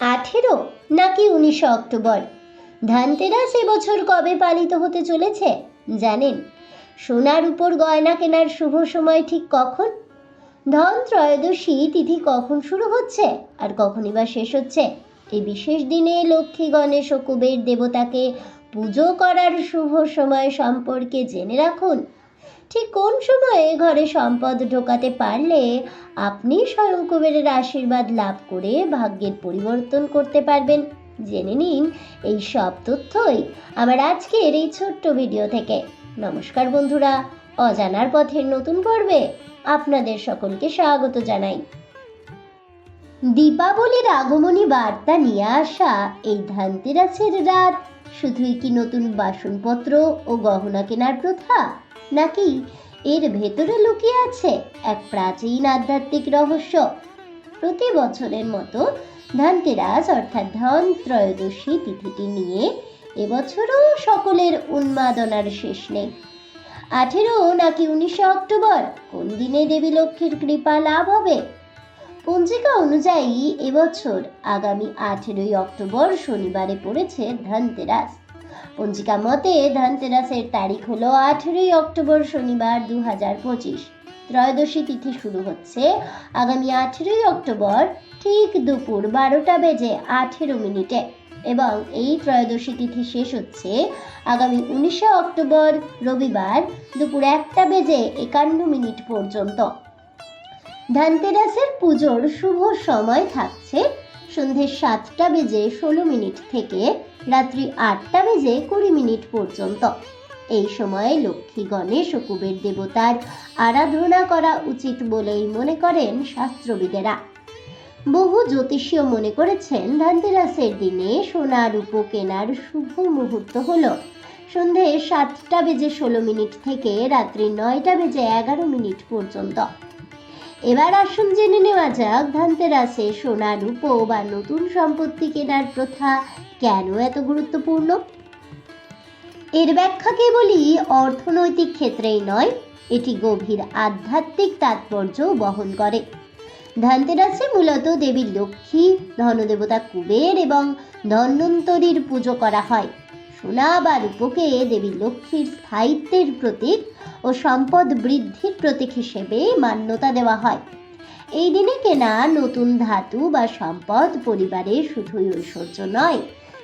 আঠেরো নাকি উনিশে অক্টোবর? ধানতেরাস এবছর কবে পালিত হতে চলেছে জানেন? সোনার উপর গয়না কেনার শুভ সময় ঠিক কখন? ধন ত্রয়োদশী তিথি কখন শুরু হচ্ছে আর কখনই বা শেষ হচ্ছে? এই বিশেষ দিনে লক্ষ্মী, গণেশ ও কুবের দেবতাকে পুজো করার শুভ সময় সম্পর্কে জেনে রাখুন ঠিক কোন সময়ে ঘরে সম্পদ ঢোকাতে পারলে আপনি স্বয়ং কুবেরের আশীর্বাদ লাভ করে ভাগ্যের পরিবর্তন করতে পারবেন। জেনে নিন এই সব তথ্যই আমার আজকের এই ছোট্ট ভিডিও থেকে। নমস্কার বন্ধুরা, অজানার পথের নতুন পর্বে আপনাদের সকলকে স্বাগত জানাই। দীপাবলির আগমনী বার্তা নিয়ে আসা এই ধানতেরাসের রাত। শুধুই কি নতুন বাসনপত্র ও গহনা কেনার প্রথা, নাকি এর ভেতরে লুকিয়ে আছে এক প্রাচীন আধ্যাত্মিক রহস্য? প্রতি বছরের মতো ধানতেরাস অর্থাৎ ধন ত্রয়োদশী তিথিটি নিয়ে এবছরও সকলের উন্মাদনার শেষ নেই। আঠেরো নাকি উনিশে অক্টোবর, কোন দিনে দেবী লক্ষ্মীর কৃপা লাভ হবে? পঞ্জিকা অনুযায়ী এবছর আগামী আঠেরোই অক্টোবর শনিবারে পড়েছে ধনতেরাস। পঞ্জিকা মতে ধনতেরাসের তারিখ হলো আঠেরোই অক্টোবর শনিবার দু হাজার পঁচিশ। ত্রয়োদশী তিথি শুরু হচ্ছে আগামী আঠেরোই অক্টোবর ঠিক দুপুর বারোটা বেজে আঠেরো মিনিটে এবং এই ত্রয়োদশী তিথি শেষ হচ্ছে আগামী উনিশে অক্টোবর রবিবার দুপুর একটা বেজে একান্ন মিনিট পর্যন্ত। ধনতেরাসের পুজোর শুভ সময় থাকছে সন্ধে সাতটা বেজে ষোলো মিনিট থেকে রাত্রি আটটা বেজে কুড়ি মিনিট পর্যন্ত। এই সময়ে লক্ষ্মী গণেশ ও কুবের দেবতার আরাধনা করা উচিত বলেই মনে করেন শাস্ত্রবিদেরা। বহু জ্যোতিষীয় মনে করেছেন ধনতেরাসের দিনে সোনা রূপো কেনার শুভ মুহূর্ত হলো। সন্ধে সাতটা বেজে ষোলো মিনিট থেকে রাত্রি নয়টা বেজে এগারো মিনিট পর্যন্ত। এবার আসুন জেনে নেওয়া যাক, ধনতেরাসে সোনা রূপো বা নতুন সম্পত্তি কেনার প্রথা কেন এত গুরুত্বপূর্ণ? এর ব্যাখ্যা কেবলই অর্থনৈতিক ক্ষেত্রেই নয়, এটি গভীর আধ্যাত্মিক তাৎপর্য বহন করে। ধনতেরাসে মূলত দেবী লক্ষ্মী, ধনদেবতা কুবের এবং ধন্বন্তরীর পুজো করা হয়। সোনা বা রূপকে দেবী লক্ষ্মীর স্থায়িত্বের প্রতীক ও সম্পদ বৃদ্ধির প্রতীক হিসেবে মান্যতা দেওয়া হয়। এই দিনে কেনা নতুন ধাতু বা সম্পদ পরিবারে শুধুই ঐশ্বর্য নয়,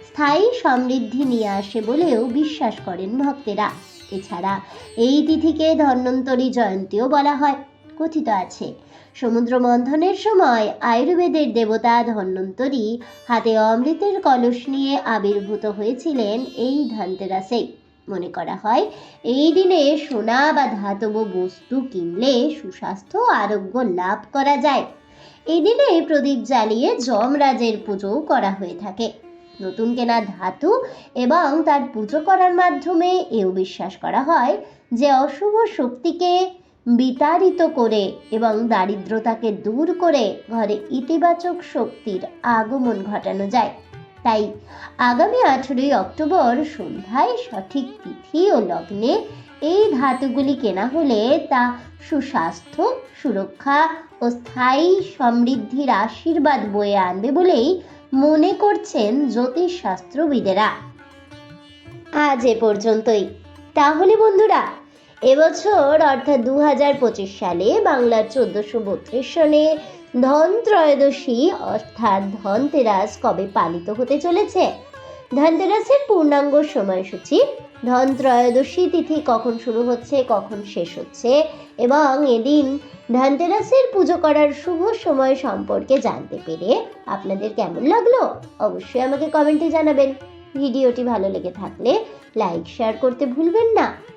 স্থায়ী সমৃদ্ধি নিয়ে আসে বলেও বিশ্বাস করেন ভক্তেরা। এছাড়া এই তিথিকে ধন্বন্তরী জয়ন্তীও বলা হয়। কথিত আছে। সমুদ্র মন্থনের সময় আয়ুর্বেদের দেবতা ধন্বন্তরী হাতে অমৃতের কলস নিয়ে আবির্ভূত হয়েছিলেন এই ধনতেরাসেই মনে করা হয়, এই দিনে সোনা বা ধাতব বস্তু কিনলে সুস্বাস্থ্য আরোগ্য লাভ করা যায়। এই দিনে প্রদীপ জ্বালিয়ে যমরাজের পুজোও করা হয়ে থাকে। নতুন কেনা ধাতু এবং তার পুজো করার মাধ্যমে এও বিশ্বাস করা হয় যে অশুভ শক্তিকে বিতাড়িত করে এবং দারিদ্রতাকে দূর করে ঘরে ইতিবাচক শক্তির আগমন ঘটানো যায়। তাই আগামী আঠেরোই অক্টোবর সন্ধ্যায় সঠিক তিথি ও লগ্নে এই ধাতুগুলি কেনা হলে তা সুস্বাস্থ্য, সুরক্ষা ও স্থায়ী সমৃদ্ধির আশীর্বাদ বয়ে আনবে বলেই মনে করছেন জ্যোতিষশাস্ত্রবিদেরা। আজ এ পর্যন্তই। তাহলে বন্ধুরা এবছর, অর্থাৎ দু হাজার পঁচিশ সালে বাংলার চোদ্দোশো বত্রিশ সনে ধন ত্রয়োদশী, অর্থাৎ ধনতেরাস কবে পালিত হতে চলেছে? ধনতেরাসের পূর্ণাঙ্গ সময়সূচি, ধন ত্রয়োদশী তিথি কখন শুরু হচ্ছে, কখন শেষ হচ্ছে? এবং এদিন ধনতেরাসের পুজো করার শুভ সময় সম্পর্কে জানতে পেরে আপনাদের কেমন লাগল? অবশ্যই আমাকে কমেন্টে জানাবেন। ভিডিওটি ভালো লেগে থাকলে লাইক, শেয়ার করতে ভুলবেন না।